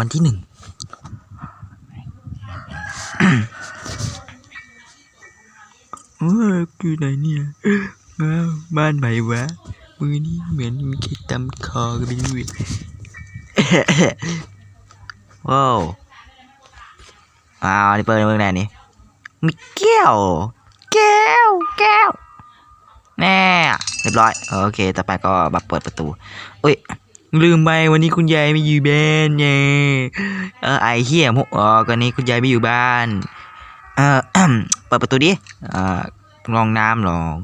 วันที่หนึ่งเอออยู่ไหนเนี่ยว้าวบ้านไหนวะ มือนี่เหมือนมีใครตำคอกันไปด้วยว้าวอ้าวนี่เปิดในเมืองไหนนี่มีแก้ว แก้ว แก้ว แน่ เรียบร้อย โอเค ต่อไปก็มาเปิดประตู อุ้ย ลืมไปวันนี้คุณยายไม่อยู่บ้านเนี่ยเออไอเฮียมุกอ๋อก็นี้คุณยายไม่อยู่บ้าน เออเปิดประตูดิอ่อลองน้ำลอง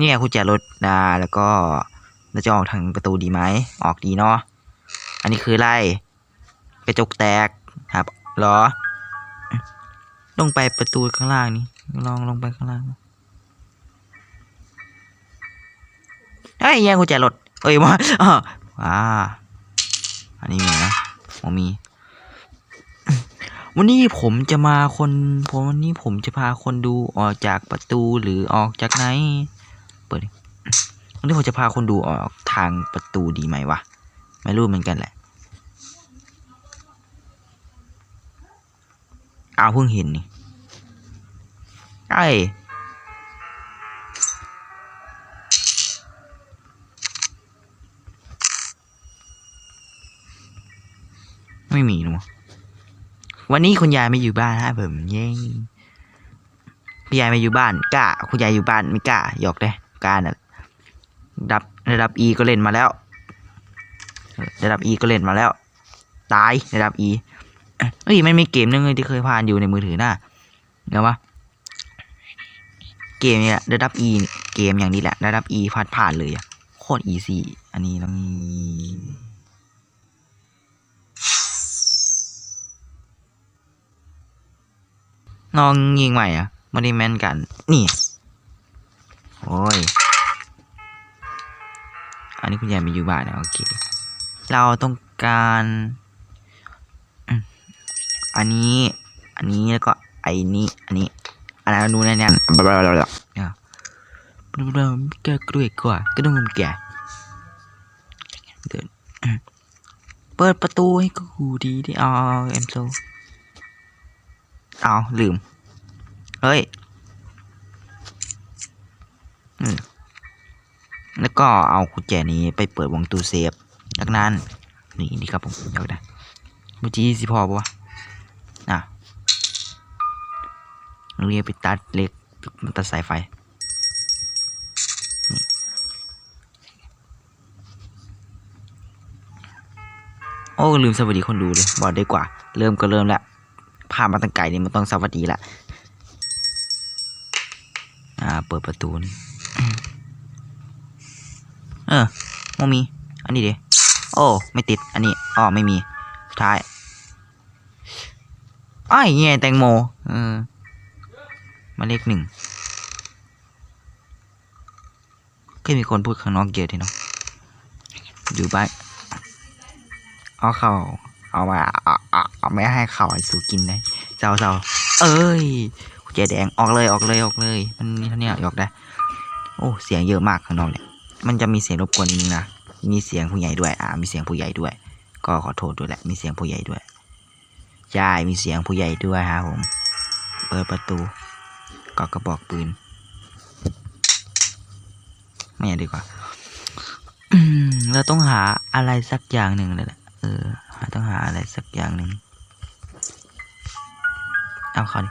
นี่ยคุณแจรถดาแล้วก็เราจะออกทางประตูดีไหม ออกดีเนาะ อันนี้คืออะไรกระจกแตกครับหรอ ลงไปประตูข้างล่างนี่ ลองลงไปข้างล่างเฮ้ยแย่งกุญแจรถเอ้ยมา อ่า อันนี้มีนะผมมี วันนี้ผมจะมาคนผมวันนี้ผมจะพาคนดูออกจากประตูหรือออกจากไหน เปิดวันนี้ผมจะพาคนดูออกทางประตูดีไหมวะ ไม่รู้เหมือนกันแหละอ้าวเพิ่งเห็นนี่ไอ้ ไม่มีหรอวันนี้คุณยายไม่อยู่บ้านฮะผมเย้คุณยายไม่อยู่บ้านกล้าคุณยายอยู่บ้านไม่กล้าหยอกได้การระดับระดับ E ก็เล่นมาแล้วระดับ E ก็เล่นมาแล้ว ตายระดับ E เอ้ยมันมีเกมนึงเลยที่เคยผ่านอยู่ในมือถือน่ะเดี๋ยววะเกมเนี่ยระดับ E เกมอย่างนี้แหละระดับ E ผ่านผ่านเลยอะโคตร easy อันนี้ต้อง น้องยิงใหม่อะไม่ได้แม่นกัน นี่ โอ้ย อันนี้คุณยายมีอยู่บ้านนะโอเค เราต้องการ อันนี้ อันนี้แล้วก็ไอ้นี้ อันนี้ อันนั้นนู้นเนี่บลาบลาบลาบลาเนี่ยบลาบลาแกกล้วยกว่าก็ต้องแกเดินเปิดประตูให้กูดีดิอ๋อเอ็มโซเอาลืม เฮ้ยแล้วก็เอากุญแจนี้ไปเปิดวงตู้เซฟจากนั้น นี่นี่ครับผมเดี๋ยวนะเมื่อกี้สิพอปะวะอะเรียกไปตัดเหล็กมันตัดสายไฟโอ้ลืมสวัสดีคนดูเลยบอกได้กว่า เริ่มก็เริ่มแล้วผ่านมาตั้งไกลนี่มันต้องสวัสดีละ อ่า เปิดประตูนี่ เออไม่มี อันนี้ดิโอ้ ไม่ติด อันนี้อ๋อไม่มี สุดท้ายไอ้ายเงี้ยแตงโม เออหมาเลขหนึ่งก็มีคนพูดข้างนอกเยอะทีเนาะอยู่บ้านเอาเข้าเอามาเอาเอาเอาไม่ให้เขาไอ้สูกินเลยเจ้าเจ้าเอ้ย แจแดงออกเลยออกเลยออกเลย มันนี่เท่านี้ออกได้ โอ้เสียงเยอะมากข้างนอกเนี่ยมันจะมีเสียงรบกวนนิดนึงนะมีเสียงผู้ใหญ่ด้วย อ่า มีเสียงผู้ใหญ่ด้วย ก็ขอโทษด้วยแหละมีเสียงผู้ใหญ่ด้วยใช่มีเสียงผู้ใหญ่ด้วยครับผม เปิดประตูก็กระบอกปืนไม่เอาดีกว่าเราต้องหาอะไรสักอย่างหนึ่งเลยแหละเออหาต้องหาอะไรสักอย่างหนึ่งเอาเข้าดิ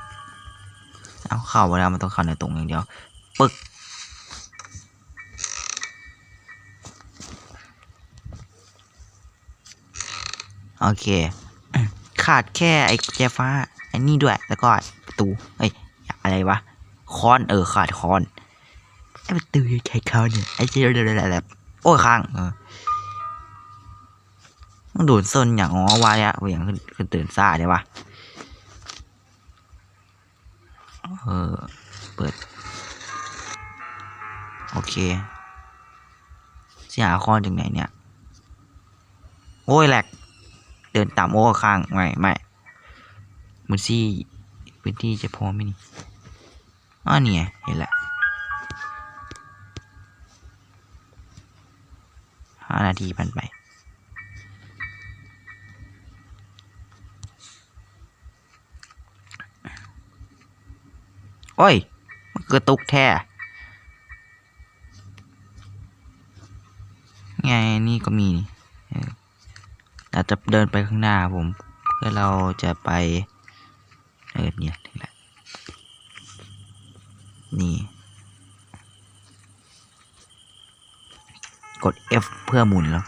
เอาเข้าไปแล้วมันต้องเข้าในตรงอย่างเดียว ปึกโอเค ขาดแค่ไอ้แจฟ้าไอ้นี่ด้วย แล้วก็ประตูเอ้ยอะไรวะคอนเออขาดคอนไอ้ประตูใช้ค้อนเนี่ยไอ้เจ้าแบบโอ้ยค้างเออมันโดนส้นอย่างอ๋อวายอะอย่างขึ้นขึ้นตื่นซ่าได้ปะ เออเปิด โอเคจะหาค้อนจากไหนเนี่ย โอ้ยแหลก เดินตามโอ้ข้างไม่ไม่มือซี่พื้นที่จะพอไหมนี่อ๋อนี่เห็นแหละห้านาทีผ่านไป โอ้ย มันกระตุกแท้ไงนี่ก็มีเออเราจะเดินไปข้างหน้าผม เพื่อเราจะไป เออเนี่ยถึงแล้วนี่ กด F เพื่อหมุนแล้ว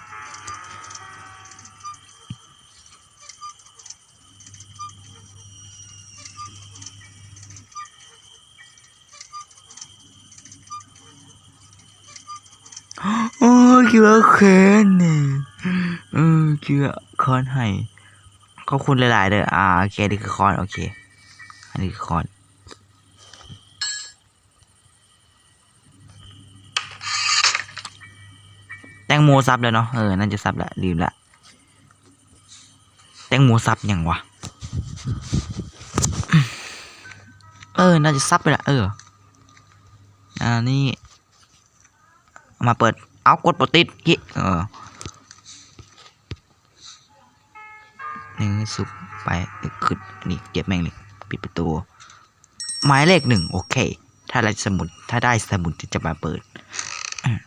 คิดว่าแค้นเนี่ยเออคิดว่าคอนให้ขอบคุณหลาย ๆ เด้ออ่าโอเคอันนี้คือคอนโอเค อันนี้คือคอนแตงโมซับแล้วเนาะเออน่าจะซับละลืมละแตงโมซับยังวะเออ น่าจะซับไปละเออ อ่า นี่ มาเปิด เอากดปติดกิเออหนึ่งสุกไปเดี๋ยวขึ้นนี่เก็บแม่งเลยปิดประตู หมายเลขหนึ่งโอเค ถ้าได้สมุดถ้าได้สมุดจะมาเปิด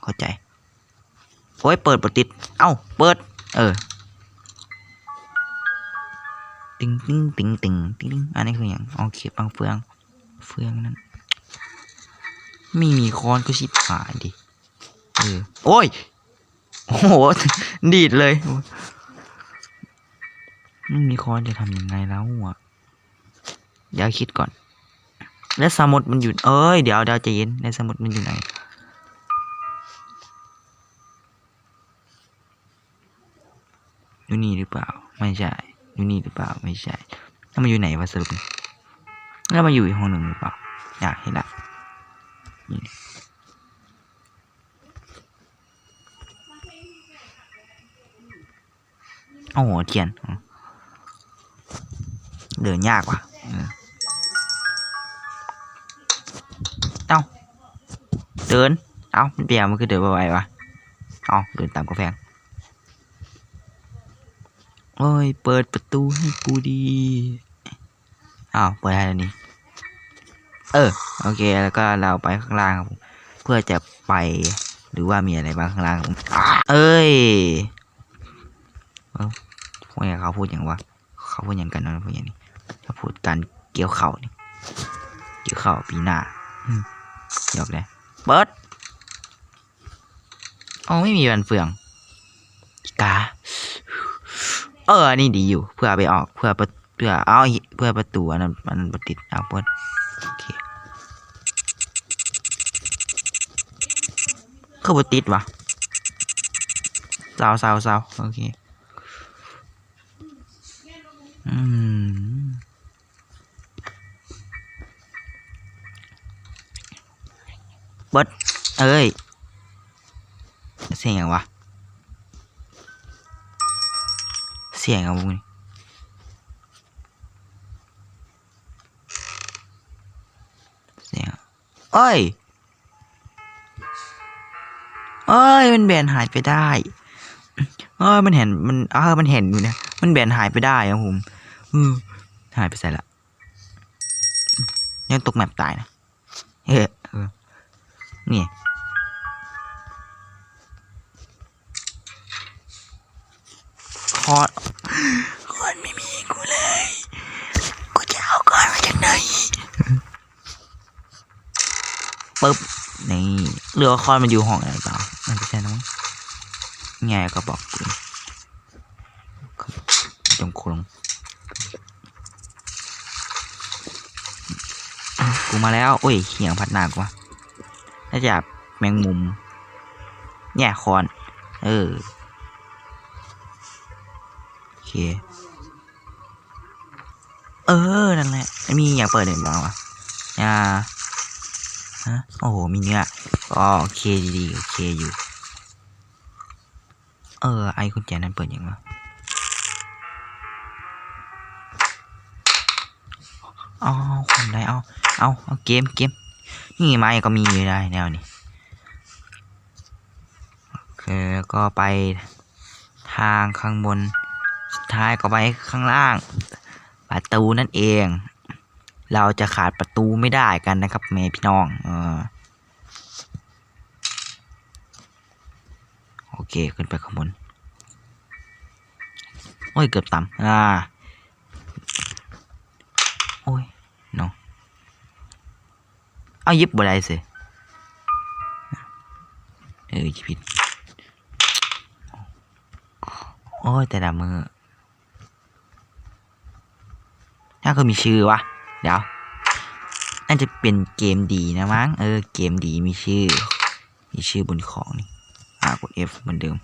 เข้าใจโอ้ยเปิดปติด เอ้า เปิด เออติงติงติงติงติงอันนี้คืออย่างโอเคปังเฟือง เฟืองนั้น ไม่มีค้อนก็ชิบหายดิ โอ้ย โอ้โห ดีดเลยไม่มีคอนจะทำยังไงแล้วอะเดี๋ยวคิดก่อน แล้วสมุดมันอยู่ เอ้ย เดี๋ยวเดี๋ยวใจเย็นในสมุดมันอยู่ไหนอยู่นี่หรือเปล่า ไม่ใช่อยู่นี่หรือเปล่า ไม่ใช่แล้วมันอยู่ไหนวะสรุปแล้วมันอยู่อีกห้องหนึ่งหรือเปล่า อยากเห็นละนี่ โอ้โหเทียนเดินยากว่ะเอ้าเดิน เอ้ามันเปียกมันคือเดินไวๆวะเอาเดินตามกาแฟโอ้ย เปิดประตูให้กูดีอ้าวเปิดได้แล้วนี่เออโอเคแล้วก็เราไปข้างล่างครับเพื่อจะไปหรือว่ามีอะไรบ้างข้างล่างครั บผมอะเอ้ยพวกนี้เขาพูดอย่างว่าเขาพูดอย่างกันนะพวกอย่างนี้ถ้าพูดกันเกี่ยวเข่านี่เกี่ยวเข่าปีหน้าอืมยกเลยเปิร์ดอ๋อไม่มีบันเฟืองกาเออนี่ดีอยู่ เพื่อไปออกเพื่อประเพื่อเอาเพื่อประตูอันนั้นมันบ่ติดเอาเปิดโอเคคือบ่ติดวะเศร้าเศร้าเศร้าโอเค อืมเบิด เอ้ย เสียงอย่างวะ เสียงอะมึงเสียงเอ้ยเอ้ย มันแบนหายไปได้เอ้ยมันเห็น มัน เออมันเห็นอยู่นี่ยมันแบนหายไปได้ครับผมหายไปใส่ละยังตกแมปตายนะเออเออนี่ คอร์ดคอร์ดไม่มีกูเลย กูจะเอาคอร์ดมาจากไหนปึ๊บ นี่เรือคอร์ดมันอยู่ห้องอะไรเปล่ามันไม่ใช่นะมั้งไงก็บอกกูจงโครงกูมาแล้ว โอ้ยเขียงพัดหนักว่ะน่าจะแมงมุมแง่คอน เออ เคเออ นั่นแหละมีอยากเปิดเลยบ้างวะอ่าฮะโอ้โห มีเนื้อก็โอเคดีๆโอเคอยู่ เออ ไอ้คุณแจนั้นเปิดยังวะเอาคนได้เอา เอา เอาเกมเกม นี่ไม้ก็มีอยู่ได้แนวนี้โอเคแล้วก็ไปทางข้างบน ท้ายก็ไปข้างล่าง ประตูนั่นเอง เราจะขาดประตูไม่ได้กันนะครับแม่พี่น้องออโอเคขึ้นไปข้างบนโอ้ยเกือบต่ำอ่าโอ้ยเนาะเอายิบบ่ได้สิเออจิผิดโอ้ยแต่ละมือ ถ้าก็มีชื่อวะ เดี๋ยวน่าจะเป็นเกมดีนะมั้ง เออ เกมดีมีชื่อ มีชื่อบนของนี่ อ่ากด F เหมือนเดิม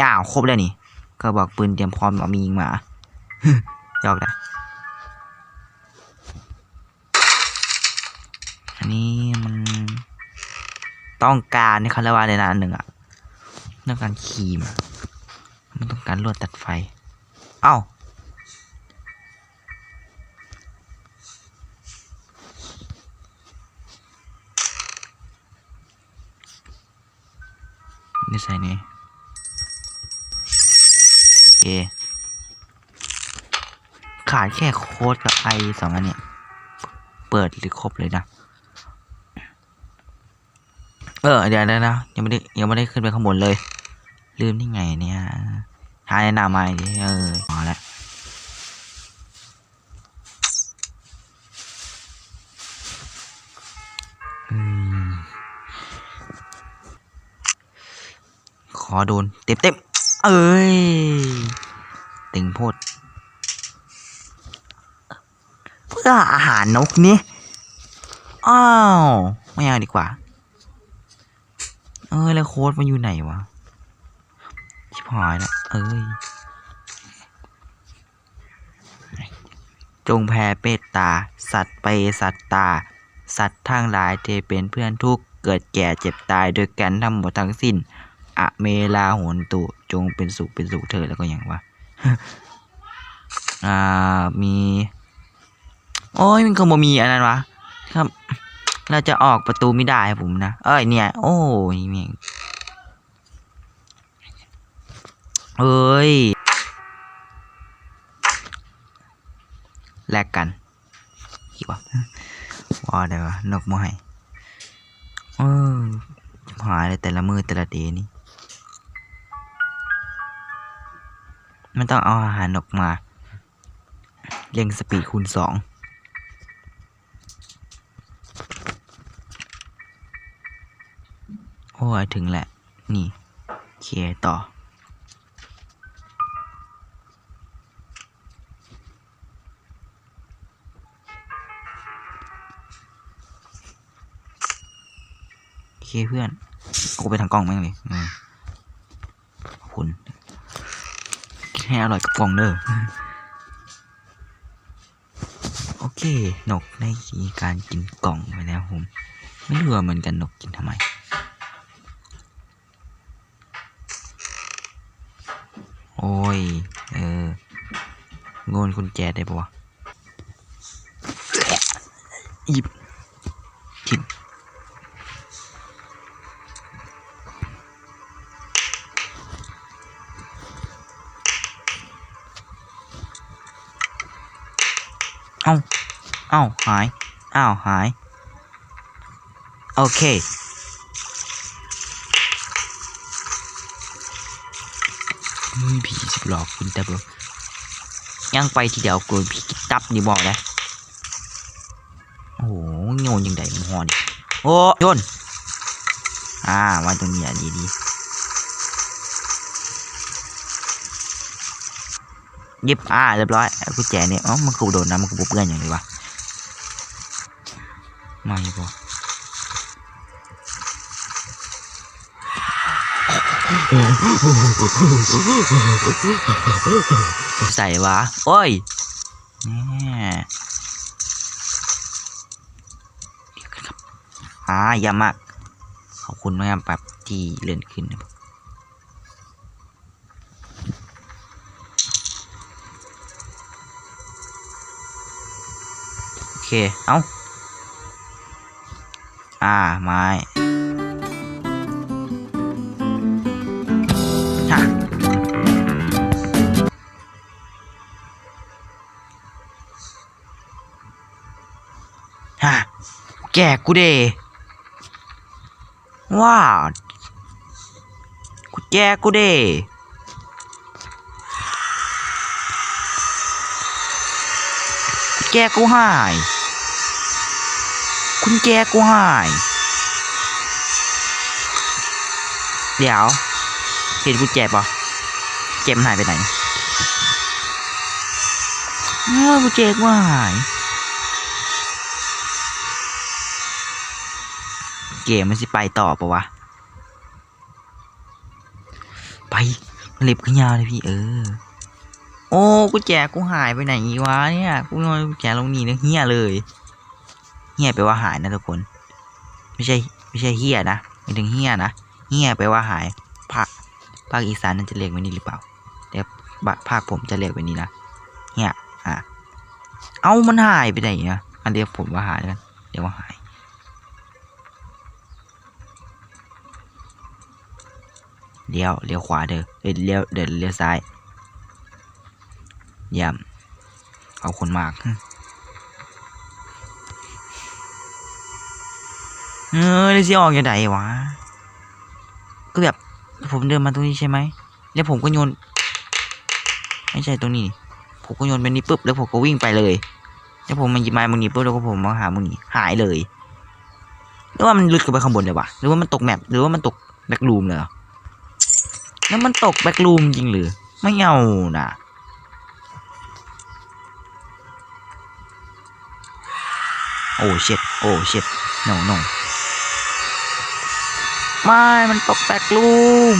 อ้าวครบแล้วนี่ ก็บอกปืนเตรียมพร้อมเอมียิงมา ยอกได้อันนี้มันต้องการนี่เขาเรียกว่าอะไรนะอันหนึ่งอะต้องการครีมมันต้องการลวดตัดไฟ เอ้า นี่ใส่นี่เอขาดแค่โค้ดกับไอสองอันเนี่ย เปิดหรือครบเลยนะ เออ เดี๋ยวนะ ยังไม่ได้ยังไม่ได้ขึ้นไปข้างบนเลย ลืมนี่ไงเนี่ยหาแนะนำมาเออมาแล้ว อโดน เต็มเต็มเอ้ยติงโพดเพื่ออาหารนกนี่อ้าวไม่เอาดีกว่า เออแล้วโค้ดมันอยู่ไหนวะชิบหายละเอ้ยจงแผ่เมตตา สัตว์ไปสัตว์ตา สัตว์ทั้งหลายเทเป็นเพื่อนทุกเกิดแก่เจ็บตายด้วยกันทั้งหมดทั้งสิ้น อะเมลาโหนตุ จงเป็นสุขเป็นสุขเธอแล้วก็อย่างว่าอ่ามี โอ้ยมันคงบ่มีอันนั้นวะครับ เราจะออกประตูไม่ได้ผมนะ เอ้ยเนี่ย โอ้ยเมียเอ้ยแลกกันอีกวะว่าได้วะนกมให้เออหายเลยแต่ละมือแต่ละเดนี่ มันต้องเอาอาหารนกมา เร่งสปีดคูณสองโอ้ยถึงแหละ นี่เคลียร์ต่อเคเพื่อน กูไปทางกล้องแม่งเลยอืมขอบคุณ ให้อร่อยกับกล้องเด้อโอเค นกได้มีการกินกล่องไปแล้วผมไม่รู้เหมือนกันนกกินทำไม โอ้ย เออโงนคุณแจได้ปะวะหยิบ อ้าหาย อ้าวหาย โอเค ผีสิบหลอกคุณแต่บยังไปทีเดียวกลัวผีกิตับนี่บอกเลยโอ้โหโยนยังไงมหอนโอ้โยนอ่าวันตรงนี้อะดีดียิบอ่าเรียบร้อยกุญแจเนี่ยอ๋อมันคือโดนนะมันคือบุบเพื่อนอย่างไรวะ ม่บอใส่วะ โอ้ยแน่เดี๋ยวกันครับอ่าอย่ามาก ขอบคุณมากครับแบบที่เลื่อนขึ้นนะโอเค เอ้า อ่า ไม้ฮะฮะแกกูเดว้ากูแกกูเดแกกูหาย คุณแกกูหาย เดี๋ยว เห็นกุญแจปะเจมนหายไปไหนเออกุญแจกูหาย เกมมันสิไปต่อปะวะ ไปเล็บขึ้นยาวเลยพี่เออ โอ้กุญแจกูหายไปไหนวะเนี่ย กูนอนกุญแจลงนี่เนะเฮียเลย เฮียแปลว่าหายนะทุกคน ไม่ใช่ไม่ใช่เฮียนะไม่ถึงเฮียนะเฮียแปลว่าหายภาคภาคอีสานนั่นจะเรียกไว้นี่หรือเปล่า แต่บภาคผมจะเรียกไว้นี่นะเฮียอะเอามันหายไปไหนอะอันเดียวผมว่าหายแล้วกันเดี๋ยวว่าหายเลี้ยวเลี้ยวขวาเด้อเอ้ยเลี้ยวเดินเลี้ยวซ้ายเยี่ยมเอาคนมาก เออแล้วสิออกยังไงวะก็แบบผมเดินมาตรงนี้ใช่ไหมแล้วผมก็โยนไม่ใช่ตรงนี้ผมก็โยนไปนี่ปุ๊บแล้วผมก็วิ่งไปเลยแล้วผมมาหยิบไม้มึงนี่ปุ๊บแล้วก็ผมมาหามึงนี่หายเลยหรือว่ามันลึกขึ้นไปข้างบนเลยวะหรือว่ามันตกแมปหรือว่ามันตกแบ็กรูมเลยหรอแล้วมันตกแบ็กรูมจริงหรือไม่เอานะโอ้เช็ดโอ้เช็ด no no ไม่ มันตกแบ็กรูม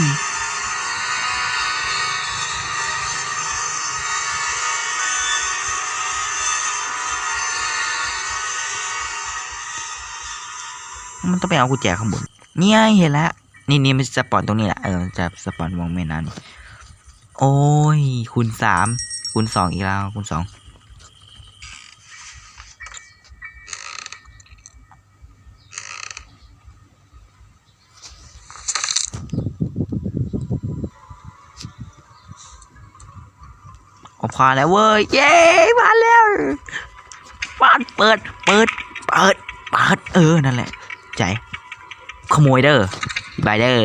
มันต้องไปเอากุญแจข้างบนเนี่ยเห็นแล้วนี่นี่มันสปอนตรงนี้แหละเออจะสปอนวงแม่น้ำนี่โอ้ยคูณสามคูณสองอีกแล้วคูณสอง ผมผ่านแล้วเว้ย เย้ผ่านแล้วผ่านเปิด เปิด เปิด เปิด เออ นั่นแหละ ใจ ขโมยเด้อบายเด้อ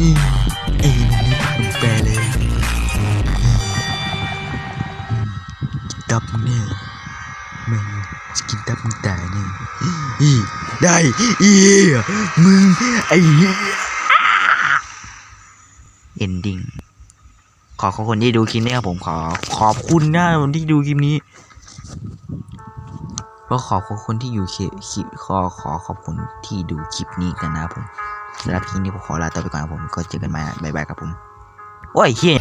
นี่ไอ้นั่นนี่มันแปลเลยตับมึงเนี่ย ตับมึงตายเนี่ยอีได้อีมึงไอ้เหี้ยเอนดิ้งขอขอบคุณที่ดูคลิปนี้ครับผมขอขอบคุณนะคนที่ดูคลิปนี้ก็ขอขอบคุณที่อยู่คลิปขอขอขอบคุณที่ดูคลิปนี้กันนะครับผมสำหรับคลิปนี้ผมขอลาตัวไปก่อนครับผมก็เจอกันใหม่บ๊ายบายครับผมโอ้ยเฮีย